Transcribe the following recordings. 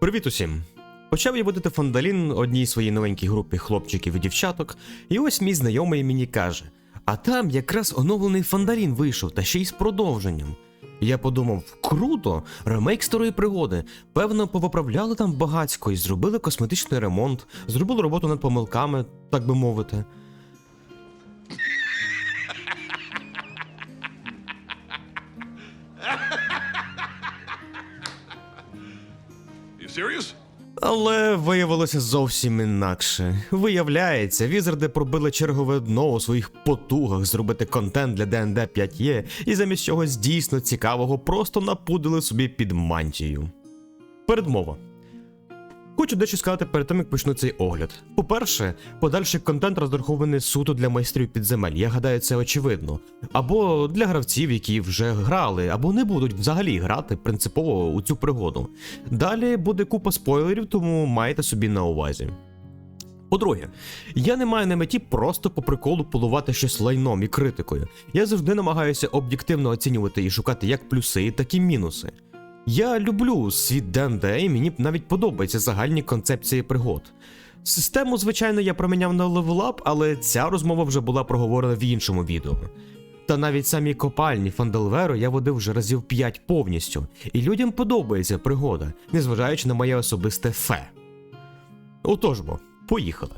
Привіт усім! Почав я водити фандалін одній своїй новенькій групі хлопчиків і дівчаток, і ось мій знайомий мені каже: а там якраз оновлений фандалін вийшов, та ще й з продовженням. Я подумав, круто, ремейк старої пригоди. Певно, повиправляли там багацько і зробили косметичний ремонт, зробили роботу над помилками, так би мовити. Але виявилося зовсім інакше. Виявляється, візарди пробили чергове дно у своїх потугах зробити контент для ДНД 5Е і замість чогось дійсно цікавого просто напудили собі під мантію. Передмова. Хочу дещо сказати перед тим, як почну цей огляд. По-перше, подальший контент розрахований суто для майстрів підземель. Я гадаю, це очевидно. Або для гравців, які вже грали, або не будуть взагалі грати принципово у цю пригоду. Далі буде купа спойлерів, тому майте собі на увазі. По-друге, я не маю на меті просто по приколу полувати щось лайном і критикою. Я завжди намагаюся об'єктивно оцінювати і шукати як плюси, так і мінуси. Я люблю світ ДНД, і мені навіть подобаються загальні концепції пригод. Систему, звичайно, я проміняв на левелап, але ця розмова вже була проговорена в іншому відео. Та навіть самі копальні Фанделверо я водив вже разів 5 повністю, і людям подобається пригода, незважаючи на моє особисте фе. Отож бо, поїхали.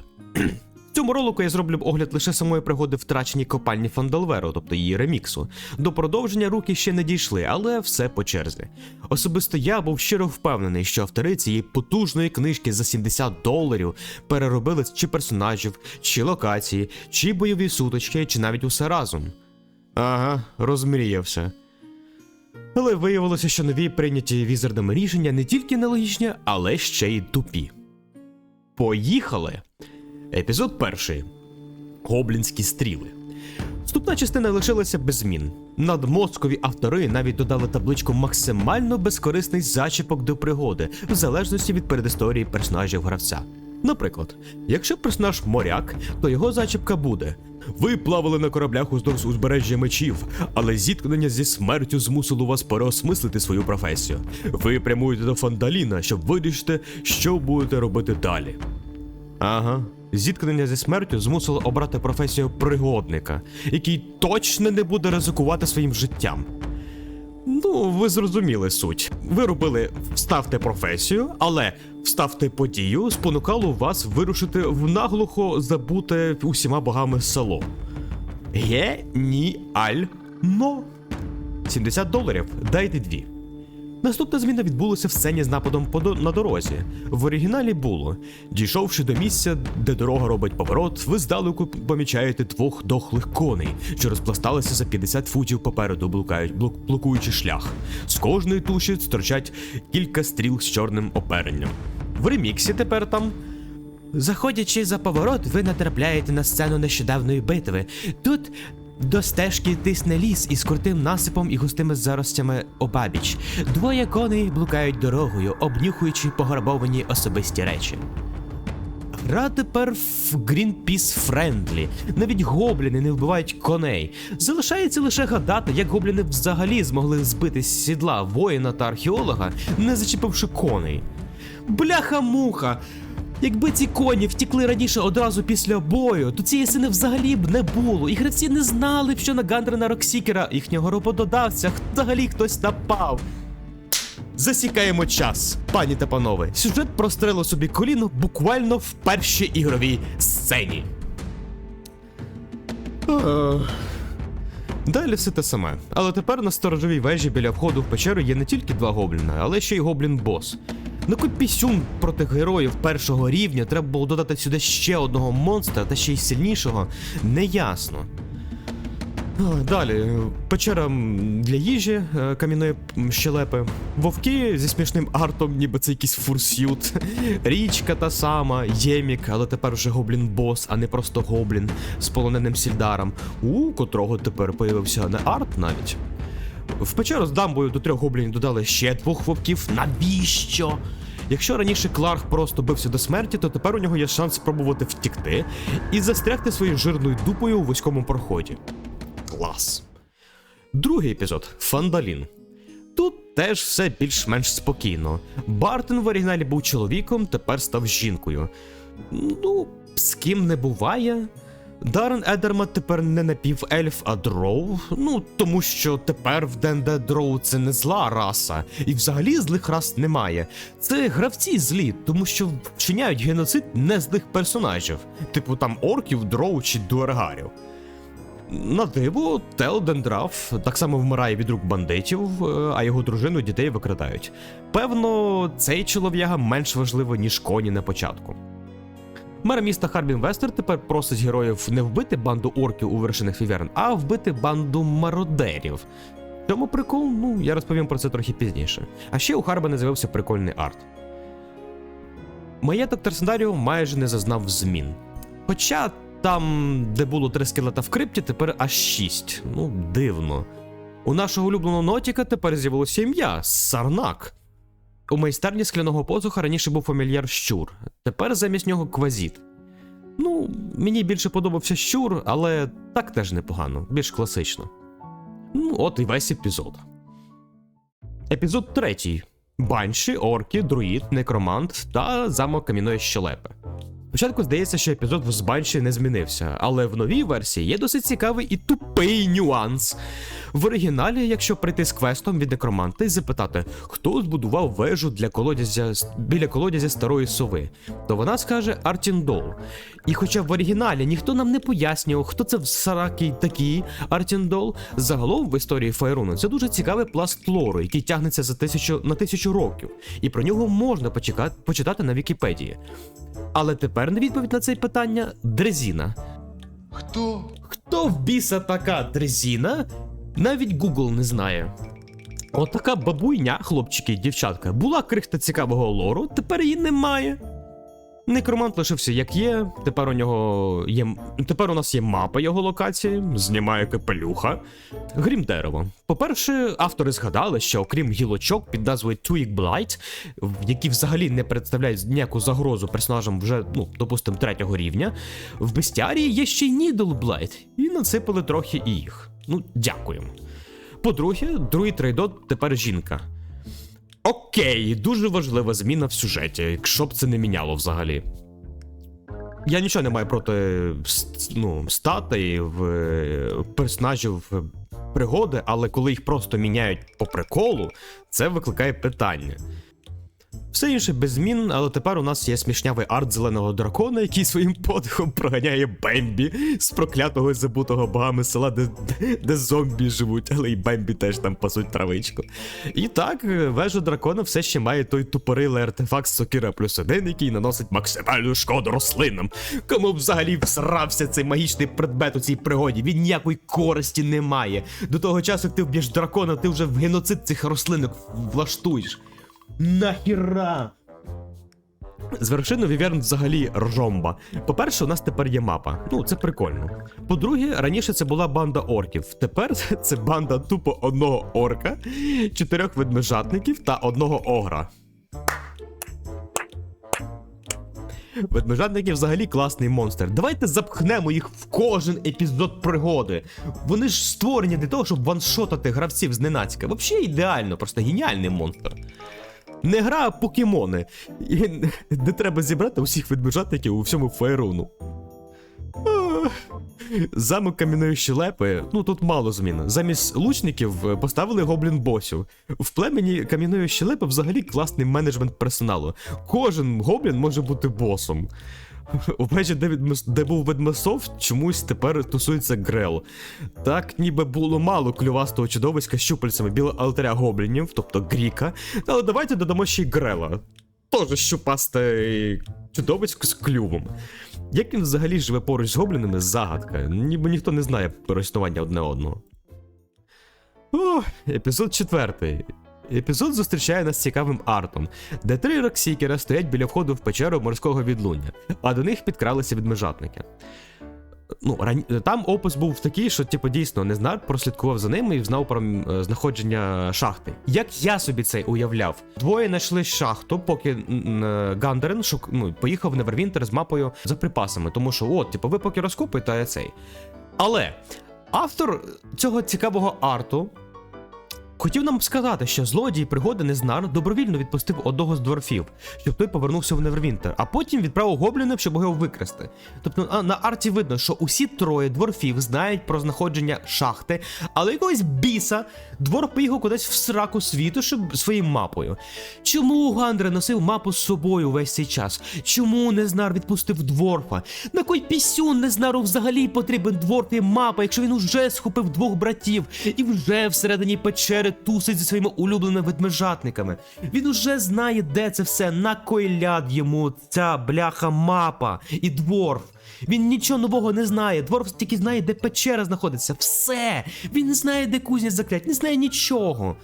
В цьому ролику я зроблю огляд лише самої пригоди втрачені копальні Фандалверо, тобто її реміксу. До продовження руки ще не дійшли, але все по черзі. Особисто я був щиро впевнений, що автори цієї потужної книжки за 70 доларів переробили чи персонажів, чи локації, чи бойові сутички, чи навіть усе разом. Ага, розмріявся. Але виявилося, що нові прийняті візардами рішення не тільки нелогічні, але ще й тупі. Поїхали! Епізод перший. Гоблінські стріли. Вступна частина лишилася без змін. Надмозкові автори навіть додали табличку максимально безкорисний зачіпок до пригоди, в залежності від передісторії персонажів гравця. Наприклад, якщо персонаж моряк, то його зачіпка буде. Ви плавали на кораблях уздовж узбережжя мечів, але зіткнення зі смертю змусило вас переосмислити свою професію. Ви прямуєте до Фандаліна, щоб вирішити, що будете робити далі. Ага. Зіткнення зі смертю змусило обрати професію пригодника, який точно не буде ризикувати своїм життям. Ну, ви зрозуміли суть. Ви робили вставте професію, але вставте подію спонукало вас вирушити в наглухо забуте усіма богами село. Геніально. 70 доларів, дайте дві. Наступна зміна відбулася в сцені з нападом на дорозі. В оригіналі було: дійшовши до місця, де дорога робить поворот, ви здалеку помічаєте двох дохлих коней, що розпласталися за 50 футів попереду, блукають, блок- блокуючи шлях. З кожної туші стирчать кілька стріл з чорним оперенням. В реміксі тепер там Заходячи за поворот, ви натрапляєте на сцену нещодавної битви. Тут до стежки тисне ліс із крутим насипом і густими заростями обабіч. Двоє коней блукають дорогою, обнюхуючи пограбовані особисті речі. Гра тепер в Greenpeace Friendly. Навіть гобліни не вбивають коней. Залишається лише гадати, як гобліни взагалі змогли збити з сідла воїна та археолога, не зачепивши коней. Бляха-муха! Якби ці коні втікли раніше одразу після бою, то цієї сини взагалі б не було. І гравці не знали б, що на Гандрена Роксікера, їхнього роботодавця, взагалі хтось напав. Засікаємо час, пані та панове. Сюжет прострело собі коліно буквально в першій ігровій сцені. Далі все те саме. Але тепер на сторожовій вежі біля входу в печеру є не тільки два гобліна, але ще й гоблін-бос. На кой пісюн проти героїв першого рівня? Треба було додати сюди ще одного монстра та ще й сильнішого, неясно. Далі, печера для їжі е, кам'яної щелепи, вовки зі смішним артом, ніби це якийсь фурсют, річка та сама, ємік, але тепер вже гоблін-бос, а не просто гоблін з полоненим сільдаром, у котрого тепер появився не арт навіть. В печеру з дамбою до трьох гоблінів додали ще двох вовків. Навіщо? Якщо раніше Кларк просто бився до смерті, то тепер у нього є шанс спробувати втікти і застрягти своєю жирною дупою у вузькому проході. Клас. Другий епізод Фандалін. Тут теж все більш-менш спокійно. Бартон в оригіналі був чоловіком, тепер став жінкою. Ну, з ким не буває. Даррен Едерман тепер не напівельф, а дроу. Ну, тому що тепер в ДНД дроу це не зла раса, і взагалі злих рас немає. Це гравці злі, тому що вчиняють геноцид не злих персонажів, типу там орків, дроу чи дуергарів. На диво, Тео Дендраф так само вмирає від рук бандитів, е, а його дружину дітей викрадають. Певно, цей чолов'яга менш важливо, ніж коні на початку. Мер міста Харбін Вестер тепер просить героїв не вбити банду орків у вершинах Віверн, а вбити банду мародерів. Чому прикол? Ну, я розповім про це трохи пізніше. А ще у Харбена з'явився прикольний арт. Маєток Терсендаріо майже не зазнав змін. Хоча там, де було три скелета в крипті, тепер аж шість. Ну, дивно. У нашого улюбленого Нотіка тепер з'явилося ім'я Сарнак. У майстерні скляного посуха раніше був фамільяр щур, тепер замість нього квазіт. Ну, мені більше подобався щур, але так теж непогано, більш класично. Ну, от і весь епізод. Епізод третій: Банші, орки, друїд, некромант та замок кам'яної щелепи. Спочатку здається, що епізод з Банші не змінився, але в новій версії є досить цікавий і тупий нюанс. В оригіналі, якщо прийти з квестом від некроманта і запитати, хто збудував вежу для колодязя біля колодязя старої сови, то вона скаже Артіндол. І хоча в оригіналі ніхто нам не пояснював, хто це в саракі такий Артіндол, загалом в історії Файруну це дуже цікавий пласт лору, який тягнеться за тисячу на тисячу років, і про нього можна почекати, почитати на Вікіпедії. Але тепер на відповідь на це питання Дрезіна. Хто? Хто в біса така дрезіна? Навіть Google не знає. Отака бабуйня, хлопчики і дівчатка, була крихта цікавого лору, тепер її немає. Некромант лишився як є. Тепер у нього є. Тепер у нас є мапа його локації, знімає капелюха. Грім дерево. По-перше, автори згадали, що окрім гілочок під назвою Twig Blight, які взагалі не представляють ніяку загрозу персонажам вже, ну, допустимо, третього рівня, в бестіарії є ще й Needle Blight, і насипали трохи і їх. Ну, дякуємо. По-друге, другий трейдот тепер жінка. Окей, дуже важлива зміна в сюжеті, якщо б це не міняло взагалі. Я нічого не маю проти ну, статей персонажів пригоди, але коли їх просто міняють по приколу, це викликає питання. Все інше без змін, але тепер у нас є смішнявий арт зеленого дракона, який своїм подихом проганяє Бембі з проклятого і забутого богами села, де, де зомбі живуть, але і Бембі теж там пасуть травичку. І так, е, вежа дракона все ще має той тупорилий артефакт Сокира плюс один, який наносить максимальну шкоду рослинам. Кому взагалі всрався цей магічний предмет у цій пригоді? Він ніякої користі не має. До того часу, як ти вб'єш дракона, ти вже в геноцид цих рослинок влаштуєш. Нахіра? З вершини Віверн взагалі ржомба. По-перше, у нас тепер є мапа. Ну, це прикольно. По-друге, раніше це була банда орків. Тепер це банда тупо одного орка, чотирьох ведмежатників та одного огра. Ведмежатники взагалі класний монстр. Давайте запхнемо їх в кожен епізод пригоди. Вони ж створені для того, щоб ваншотати гравців зненацька. Взагалі ідеально, просто геніальний монстр. Не гра, а покемони. І де треба зібрати усіх ведмежатників у всьому фейруну. Замок кам'яної щелепи, ну тут мало змін. Замість лучників е, поставили гоблін босів. В племені кам'яної щелепи взагалі класний менеджмент персоналу. Кожен гоблін може бути босом. У де, відмес- де був ведмесов, чомусь тепер тусується Грел. Так, ніби було мало клювастого чудовиська з щупальцями білого алтаря гоблінів, тобто Гріка. Але давайте додамо ще й Грела. Тоже щупасте чудовисько з клювом. Як він взагалі живе поруч з гоблінами, загадка. Ніби ніхто не знає про існування одне одного. О, епізод четвертий. Епізод зустрічає нас цікавим артом, де три роксікера стоять біля входу в печеру морського відлуння, а до них підкралися відмежатники. Ну, ран... Там опис був такий, що типу дійсно Незнар прослідкував за ними і знав про е, знаходження шахти. Як я собі це уявляв, двоє знайшли шахту, поки е, Гандерен шук... ну, поїхав в Невервінтер з мапою за припасами, тому що, от, типу, ви поки розкопуєте, цей. Але автор цього цікавого арту хотів нам сказати, що злодій пригоди Незнар добровільно відпустив одного з дворфів, щоб той повернувся в Невервінтер, а потім відправив гоблінів, щоб його викрасти. Тобто на арті видно, що усі троє дворфів знають про знаходження шахти, але якогось біса двор поїхав кудись в сраку світу, щоб своєю мапою. Чому Гандре носив мапу з собою весь цей час? Чому Незнар відпустив дворфа? На кой пісюн Незнару взагалі потрібен дворф і мапа, якщо він уже схопив двох братів і вже всередині печери тусить зі своїми улюбленими ведмежатниками? Він уже знає, де це все. На кой ляд йому ця бляха мапа і дворф. Він нічого нового не знає. Дворф тільки знає, де печера знаходиться. Все! Він не знає, де кузня заклять, не знає нічого.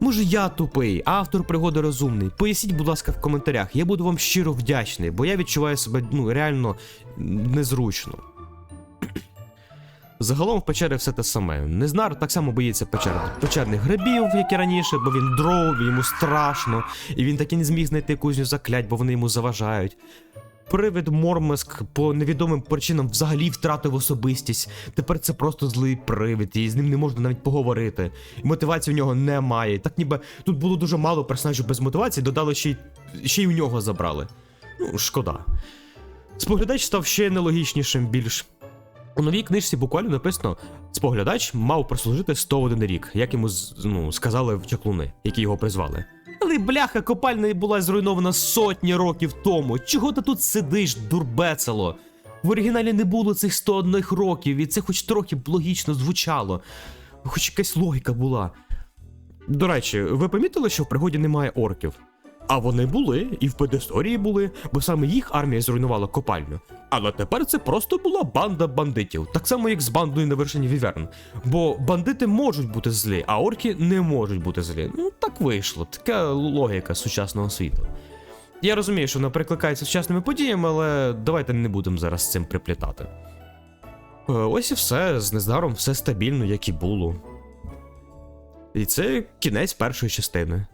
Може, я тупий, автор пригоди розумний. Поясніть, будь ласка, в коментарях. Я буду вам щиро вдячний, бо я відчуваю себе ну, реально незручно. Загалом в печері все те саме. Незнар так само боїться печер... печерних грибів, як і раніше, бо він дров, йому страшно, і він так і не зміг знайти кузню заклять, бо вони йому заважають. Привид Мормиск по невідомим причинам взагалі втратив особистість. Тепер це просто злий привид, і з ним не можна навіть поговорити. І мотивації в нього немає. Так ніби тут було дуже мало персонажів без мотивації, додали ще й ще й у нього забрали. Ну, шкода. Споглядач став ще нелогічнішим більш. У новій книжці буквально написано: споглядач мав прослужити 101 рік, як йому ну, сказали в чаклуни, які його призвали. Але бляха копальня була зруйнована сотні років тому. Чого ти тут сидиш, дурбецело? В оригіналі не було цих 101 років, і це хоч трохи б логічно звучало. Хоч якась логіка була. До речі, ви помітили, що в пригоді немає орків? А вони були, і в предісторії були, бо саме їх армія зруйнувала копальню. Але тепер це просто була банда бандитів, так само як з бандою на вершині Віверн. Бо бандити можуть бути злі, а орки не можуть бути злі. Ну так вийшло, така логіка сучасного світу. Я розумію, що вона перекликається сучасними подіями, але давайте не будемо зараз з цим приплітати. Е, Ось і все, з Нездаром все стабільно, як і було. І це кінець першої частини.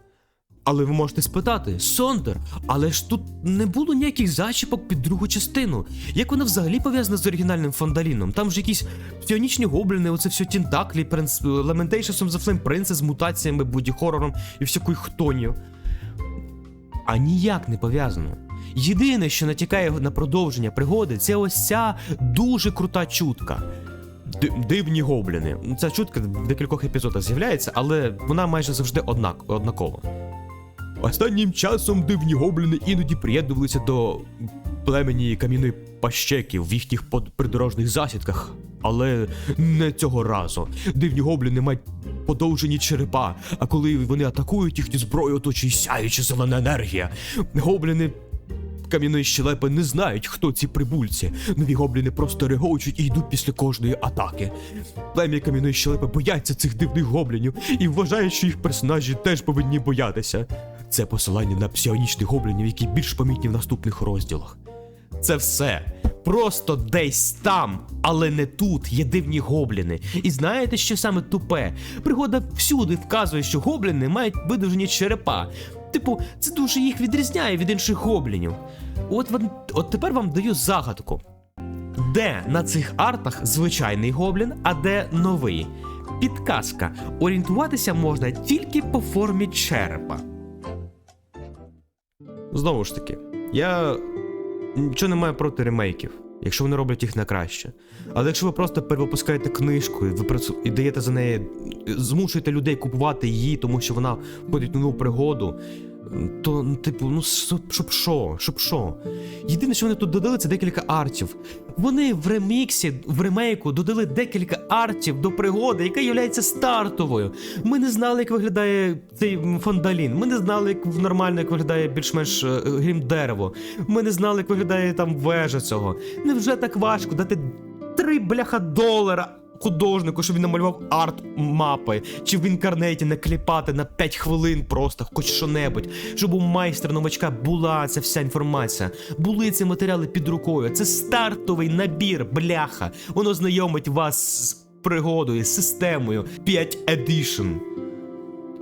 Але ви можете спитати, Сондер, але ж тут не було ніяких зачіпок під другу частину. Як вона взагалі пов'язана з оригінальним Фондаліном? Там ж якісь псіонічні гобліни, оце все Тінтаклі, принц... Of the Flame Princess з мутаціями, боді-хорором і всякою хтонью. А ніяк не пов'язано. Єдине, що натякає на продовження пригоди, це ось ця дуже крута чутка. Ди- Дивні гобліни. Ця чутка в декількох епізодах з'являється, але вона майже завжди однак, однакова. Останнім часом дивні гобліни іноді приєднувалися до племені кам'яної пащеків в їхніх придорожних засідках. Але не цього разу. Дивні гобліни мають подовжені черепа, а коли вони атакують, їхню зброю оточує сяюча зелена енергія. Гобліни кам'яної щелепи не знають, хто ці прибульці. Нові гобліни просто регочуть і йдуть після кожної атаки. Плем'я кам'яної щелепи бояться цих дивних гоблінів і вважають, що їх персонажі теж повинні боятися. Це посилання на псіонічних гоблінів, які більш помітні в наступних розділах. Це все. Просто десь там, але не тут є дивні гобліни. І знаєте, що саме тупе? Пригода всюди вказує, що гобліни мають видовжені черепа. Типу, це дуже їх відрізняє від інших гоблінів. От, вам- от тепер вам даю загадку. Де на цих артах звичайний гоблін, а де новий? Підказка. Орієнтуватися можна тільки по формі черепа. Знову ж таки, я нічого не маю проти ремейків, якщо вони роблять їх на краще. Але якщо ви просто перевипускаєте книжку і ви працю- і даєте за неї, змушуєте людей купувати її, тому що вона входить в нову пригоду, то, типу, ну щоб що? Щоб що? Єдине, що вони тут додали, це декілька артів. Вони в реміксі, в ремейку додали декілька артів до пригоди, яка є стартовою. Ми не знали, як виглядає цей фондалін. Ми не знали, як нормально як виглядає більш-менш е, грім дерево. Ми не знали, як виглядає там вежа цього. Невже так важко дати три бляха долара художнику, щоб він намалював арт мапи, чи в інкарнеті накліпати на 5 хвилин просто хоч що-небудь, щоб у майстра новачка була ця вся інформація. Були ці матеріали під рукою. Це стартовий набір, бляха. Воно знайомить вас з пригодою, з системою 5 Edition.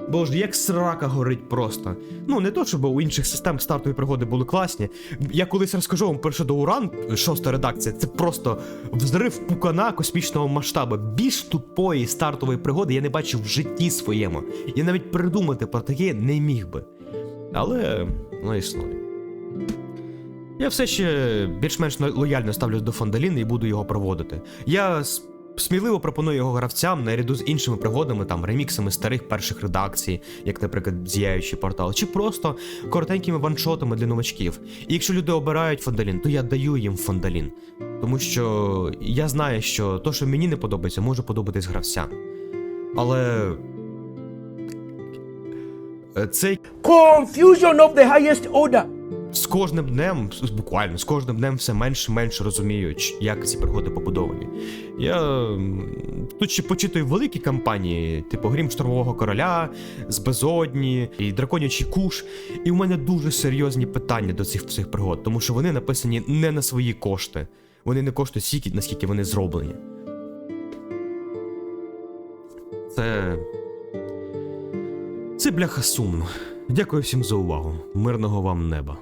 Боже, як срака горить просто. Ну, не то, щоб у інших систем стартові пригоди були класні. Я колись розкажу вам перше до Уран, шоста редакція, це просто взрив пукана космічного масштабу. Більш тупої стартової пригоди я не бачив в житті своєму. Я навіть придумати про таке не міг би. Але воно існує. Я все ще більш-менш лояльно ставлюсь до Фондаліни і буду його проводити. Я сміливо пропоную його гравцям наряду з іншими пригодами, там реміксами старих перших редакцій, як, наприклад, з'яючий портал, чи просто коротенькими ваншотами для новачків. І якщо люди обирають Фондалін, то я даю їм Фондалін. Тому що я знаю, що то, що мені не подобається, може подобатись гравцям. Але. е, Цей Confusion of the highest order. З кожним днем, буквально з кожним днем все менше і менше розумію, ч- як ці пригоди побудовані. Я тут ще почитую великі кампанії, типу Грім Штурмового короля, з Безодні і Драконячий куш. І у мене дуже серйозні питання до цих всіх пригод, тому що вони написані не на свої кошти. Вони не коштують стільки, наскільки вони зроблені. Це. Це бляха сумно. Дякую всім за увагу. Мирного вам неба.